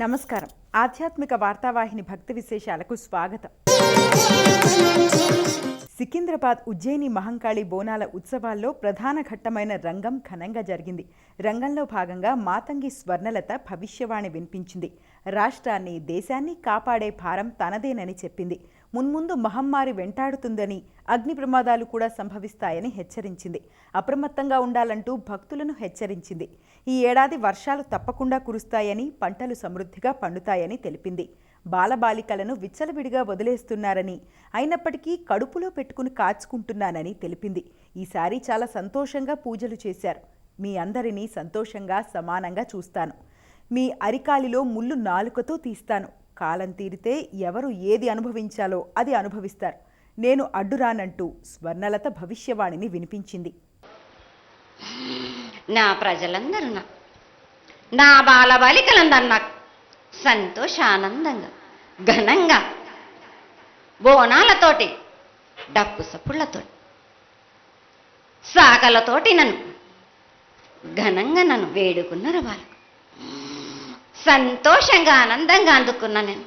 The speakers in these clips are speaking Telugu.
నమస్కారం. ఆధ్యాత్మిక వార్తావాహిని భక్తి విశేషాలకు స్వాగతం. సికింద్రాబాద్ ఉజ్జయిని మహంకాళి బోనాల ఉత్సవాల్లో ప్రధాన ఘట్టమైన రంగం ఘనంగా జరిగింది. రంగంలో భాగంగా మాతంగి స్వర్ణలత భవిష్యవాణి వినిపించింది. రాష్ట్రాన్ని దేశాన్ని కాపాడే భారం తనదేనని చెప్పింది. మున్ముందు మహమ్మారి వెంటాడుతుందని అగ్ని ప్రమాదాలు కూడా సంభవిస్తాయని హెచ్చరించింది. అప్రమత్తంగా ఉండాలంటూ భక్తులను హెచ్చరించింది. ఈ ఏడాది వర్షాలు తప్పకుండా కురుస్తాయని పంటలు సమృద్ధిగా పండుతాయని తెలిపింది. బాలబాలికలను విచ్చలవిడిగా వదిలేస్తున్నారని అయినప్పటికీ కడుపులో పెట్టుకుని కాచుకుంటున్నానని తెలిపింది. ఈసారి చాలా సంతోషంగా పూజలు చేశారు. మీ అందరినీ సంతోషంగా సమానంగా చూస్తాను. మీ అరికాలిలో ముళ్ళు నాలుకతో తీస్తాను. కాలం తీరితే ఎవరు ఏది అనుభవించాలో అది అనుభవిస్తారు. నేను అడ్డురానంటూ స్వర్ణలత భవిష్యవాణిని వినిపించింది. నా ప్రజలందరూ నా. నా బాలబాలికలందరూ నాకు సంతోషానందంగా ఘనంగా బోనాలతోటి డప్పు సప్పుళ్ళతో సాకలతోటి నన్ను ఘనంగా నన్ను వేడుకున్నారు వాళ్ళు. సంతోషంగా ఆనందంగా అందుకున్నా నేను.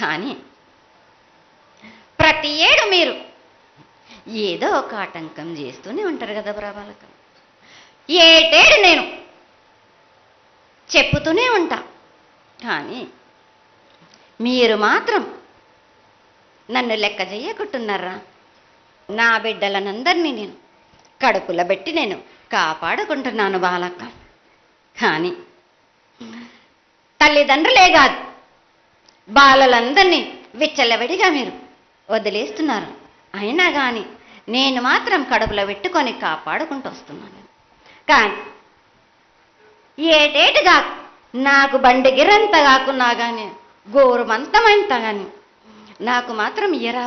కానీ ప్రతి ఏడు మీరు ఏదో ఒక ఆటంకం చేస్తూనే ఉంటారు కదా ప్రభాలక. ఏటేడు నేను చెప్పుతూనే ఉంటా. కానీ మీరు మాత్రం నన్ను లెక్క చేయకుంటున్నారా? నా బిడ్డలనందరినీ నేను కడుపులో పెట్టి నేను కాపాడుకుంటున్నాను బాలక్క కానీ తల్లిదండ్రులే కాదు బాలలందరినీ విచ్చలవిడిగా మీరు వదిలేస్తున్నారు. అయినా కానీ నేను మాత్రం కడుపులో పెట్టుకొని కాపాడుకుంటూ వస్తున్నాను. కానీ ఏటేటుగా నాకు బండి గిరంత కాకున్నా కానీ గోరుమంతమంత కానీ నాకు మాత్రం ఇయరా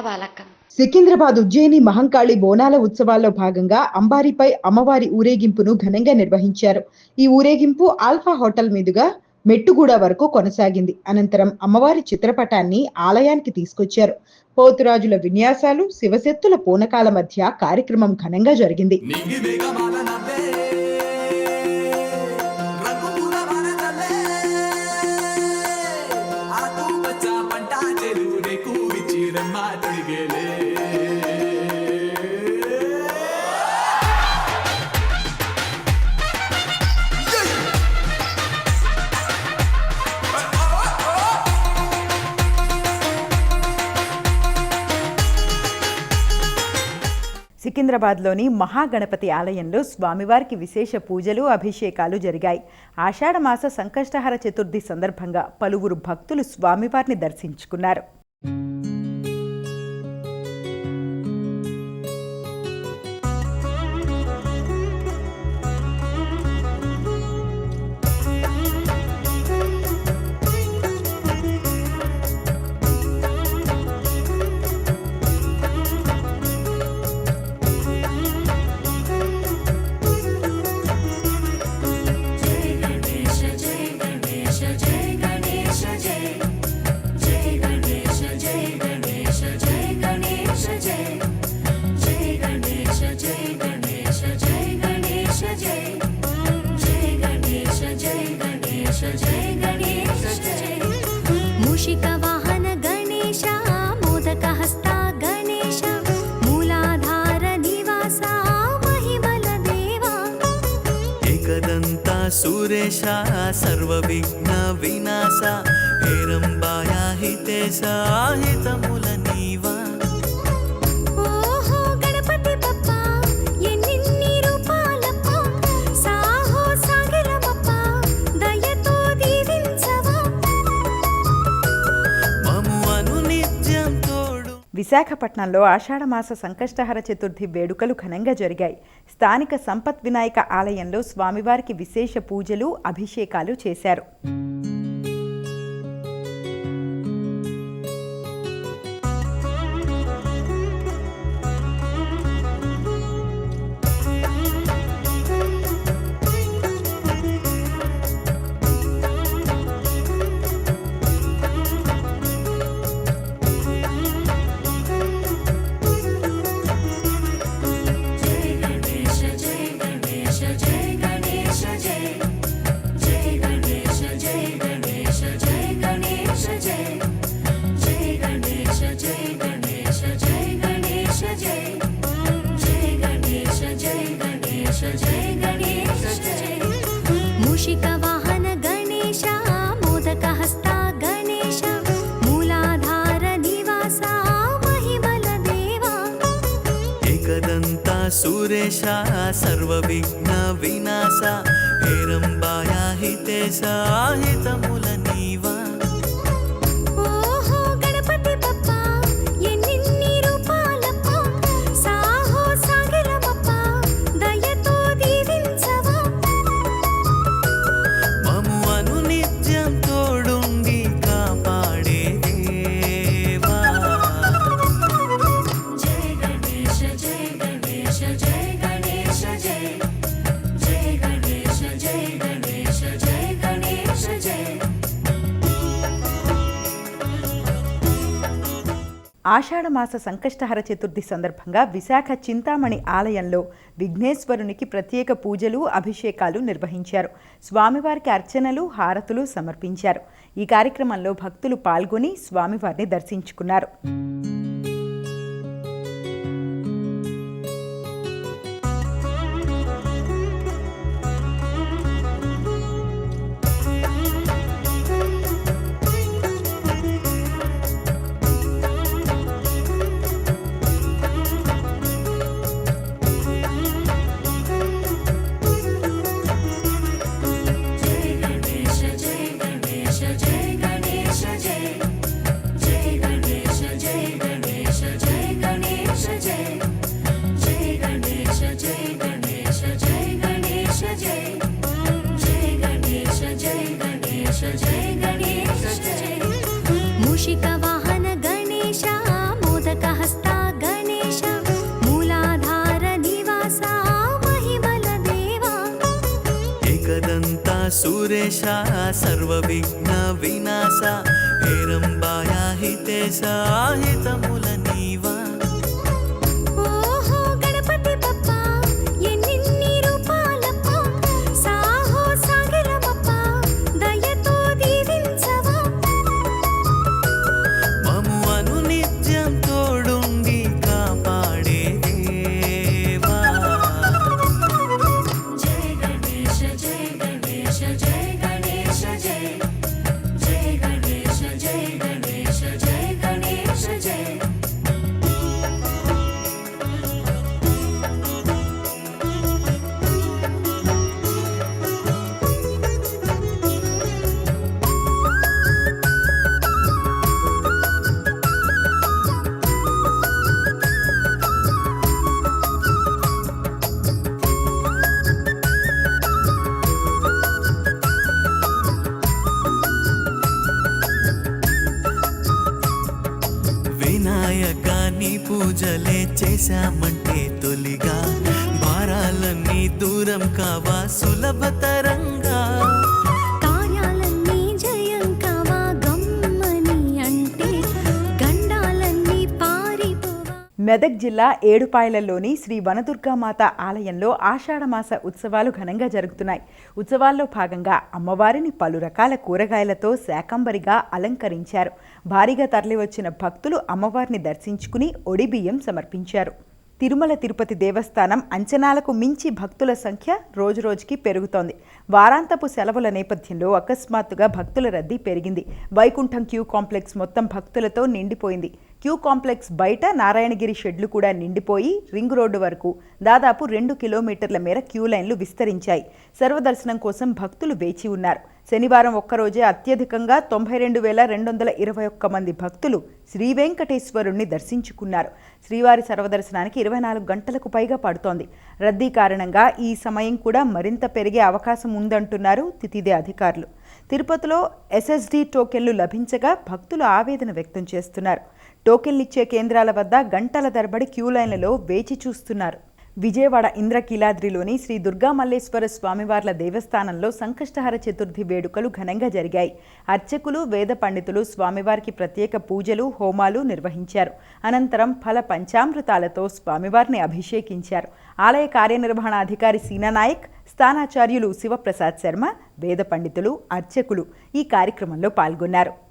సికింద్రాబాద్ ఉజ్జయిని మహంకాళి బోనాల ఉత్సవాల్లో భాగంగా అంబారిపై అమ్మవారి ఊరేగింపును ఘనంగా నిర్వహించారు. ఈ ఊరేగింపు ఆల్ఫా హోటల్ మీదుగా మెట్టుగూడ వరకు కొనసాగింది. అనంతరం అమ్మవారి చిత్రపటాన్ని ఆలయానికి తీసుకొచ్చారు. పోతురాజుల విన్యాసాలు శివశక్తుల పూనకాల మధ్య కార్యక్రమం ఘనంగా జరిగింది. సికింద్రాబాద్లోని మహాగణపతి ఆలయంలో స్వామివారికి విశేష పూజలు అభిషేకాలు జరిగాయి. ఆషాఢమాస సంకష్టహర చతుర్థి సందర్భంగా పలువురు భక్తులు స్వామివారిని దర్శించుకున్నారు. సర్వవిఘ్న వినాశ హేరంబాయ హితే సాహితముల నీవా. విశాఖపట్నంలో ఆషాఢమాస సంకష్టహర చతుర్థి వేడుకలు ఘనంగా జరిగాయి. స్థానిక సంపత్ వినాయక ఆలయంలో స్వామివారికి విశేష పూజలు అభిషేకాలు చేశారు. సాహితే హితేశ ఆషాఢమాస సంకష్టహర చతుర్థి సందర్భంగా విశాఖ చింతామణి ఆలయంలో విఘ్నేశ్వరునికి ప్రత్యేక పూజలు అభిషేకాలు నిర్వహించారు. స్వామివారికి అర్చనలు హారతులు సమర్పించారు. ఈ కార్యక్రమంలో భక్తులు పాల్గొని స్వామివారిని దర్శించుకున్నారు. సురేశ సర్వవిఘ్న వినాశ హేరంబాయ హితే సాహితముల మెదక్ జిల్లా ఏడుపాయలలోని శ్రీ వనదుర్గామాత ఆలయంలో ఆషాఢమాస ఉత్సవాలు ఘనంగా జరుగుతున్నాయి. ఉత్సవాల్లో భాగంగా అమ్మవారిని పలు రకాల కూరగాయలతో శాకంబరిగా అలంకరించారు. భారీగా తరలివచ్చిన భక్తులు అమ్మవారిని దర్శించుకుని ఒడిబియ్యం సమర్పించారు. తిరుమల తిరుపతి దేవస్థానం అంచనాలకు మించి భక్తుల సంఖ్య రోజురోజుకి పెరుగుతోంది. వారాంతపు సెలవుల నేపథ్యంలో అకస్మాత్తుగా భక్తుల రద్దీ పెరిగింది. వైకుంఠం క్యూ కాంప్లెక్స్ మొత్తం భక్తులతో నిండిపోయింది. క్యూ కాంప్లెక్స్ బయట నారాయణగిరి షెడ్లు కూడా నిండిపోయి రింగ్ రోడ్డు వరకు దాదాపు రెండు కిలోమీటర్ల మేర క్యూ లైన్లు విస్తరించాయి. సర్వదర్శనం కోసం భక్తులు వేచి ఉన్నారు. శనివారం ఒక్కరోజే అత్యధికంగా తొంభై రెండు వేల రెండు వందల ఇరవై ఒక్క మంది భక్తులు శ్రీ వెంకటేశ్వరుణ్ణి దర్శించుకున్నారు. శ్రీవారి సర్వదర్శనానికి ఇరవై నాలుగు గంటలకు పైగా పడుతోంది. రద్దీ కారణంగా ఈ సమయం కూడా మరింత పెరిగే అవకాశం ఉందంటున్నారు తితిదే అధికారులు. తిరుపతిలో ఎస్ఎస్డి టోకెన్లు లభించగా భక్తులు ఆవేదన వ్యక్తం చేస్తున్నారు. టోకెన్లు ఇచ్చే కేంద్రాల వద్ద గంటల తరబడి క్యూ లైన్లలో వేచి చూస్తున్నారు. విజయవాడ ఇంద్రకీలాద్రిలోని శ్రీ దుర్గామల్లేశ్వర స్వామివార్ల దేవస్థానంలో సంకష్టహర చతుర్థి వేడుకలు ఘనంగా జరిగాయి. అర్చకులు వేద పండితులు స్వామివారికి ప్రత్యేక పూజలు హోమాలు నిర్వహించారు. అనంతరం ఫల పంచామృతాలతో స్వామివారిని అభిషేకించారు. ఆలయ కార్యనిర్వహణాధికారి సీనానాయక్ స్థానాచార్యులు శివప్రసాద్ శర్మ వేద పండితులు అర్చకులు ఈ కార్యక్రమంలో పాల్గొన్నారు.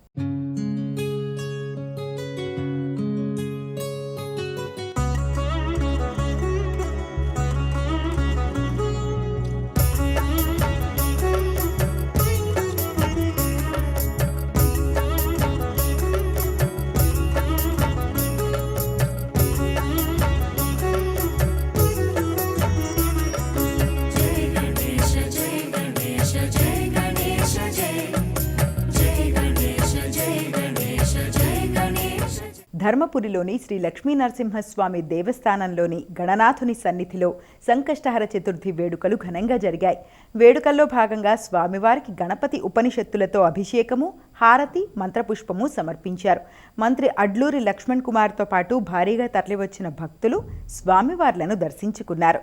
ధర్మపురిలోని శ్రీ లక్ష్మీనరసింహస్వామి దేవస్థానంలోని గణనాథుని సన్నిధిలో సంకష్టహర చతుర్థి వేడుకలు ఘనంగా జరిగాయి. వేడుకల్లో భాగంగా స్వామివారికి గణపతి ఉపనిషత్తులతో అభిషేకము హారతి మంత్రపుష్పము సమర్పించారు. మంత్రి అడ్లూరి లక్ష్మణ్ కుమార్తో పాటు భారీగా తరలివచ్చిన భక్తులు స్వామివార్లను దర్శించుకున్నారు.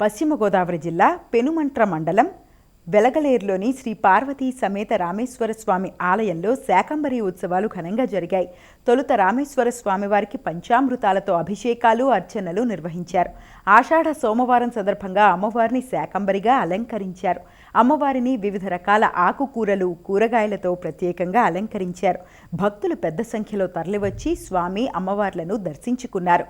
పశ్చిమ గోదావరి జిల్లా పెనుమంట్ర మండలం వెలగలేరులోని శ్రీ పార్వతీ సమేత రామేశ్వర స్వామి ఆలయంలో శాకంబరి ఉత్సవాలు ఘనంగా జరిగాయి. తొలుత రామేశ్వర స్వామి వారికి పంచామృతాలతో అభిషేకాలు అర్చనలు నిర్వహించారు. ఆషాఢ సోమవారం సందర్భంగా అమ్మవారిని శాకంబరిగా అలంకరించారు. అమ్మవారిని వివిధ రకాల ఆకుకూరలు కూరగాయలతో ప్రత్యేకంగా అలంకరించారు. భక్తులు పెద్ద సంఖ్యలో తరలివచ్చి స్వామి అమ్మవార్లను దర్శించుకున్నారు.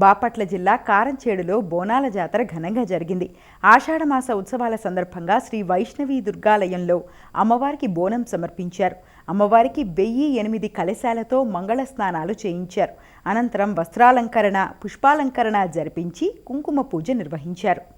బాపట్ల జిల్లా కారంచేడులో బోనాల జాతర ఘనంగా జరిగింది. ఆషాఢమాస ఉత్సవాల సందర్భంగా శ్రీ వైష్ణవి దుర్గాలయంలో అమ్మవారికి బోనం సమర్పించారు. అమ్మవారికి వెయ్యి ఎనిమిది కలశాలతో మంగళ స్నానాలు చేయించారు. అనంతరం వస్త్రాలంకరణ పుష్పాలంకరణ జరిపించి కుంకుమ పూజ నిర్వహించారు.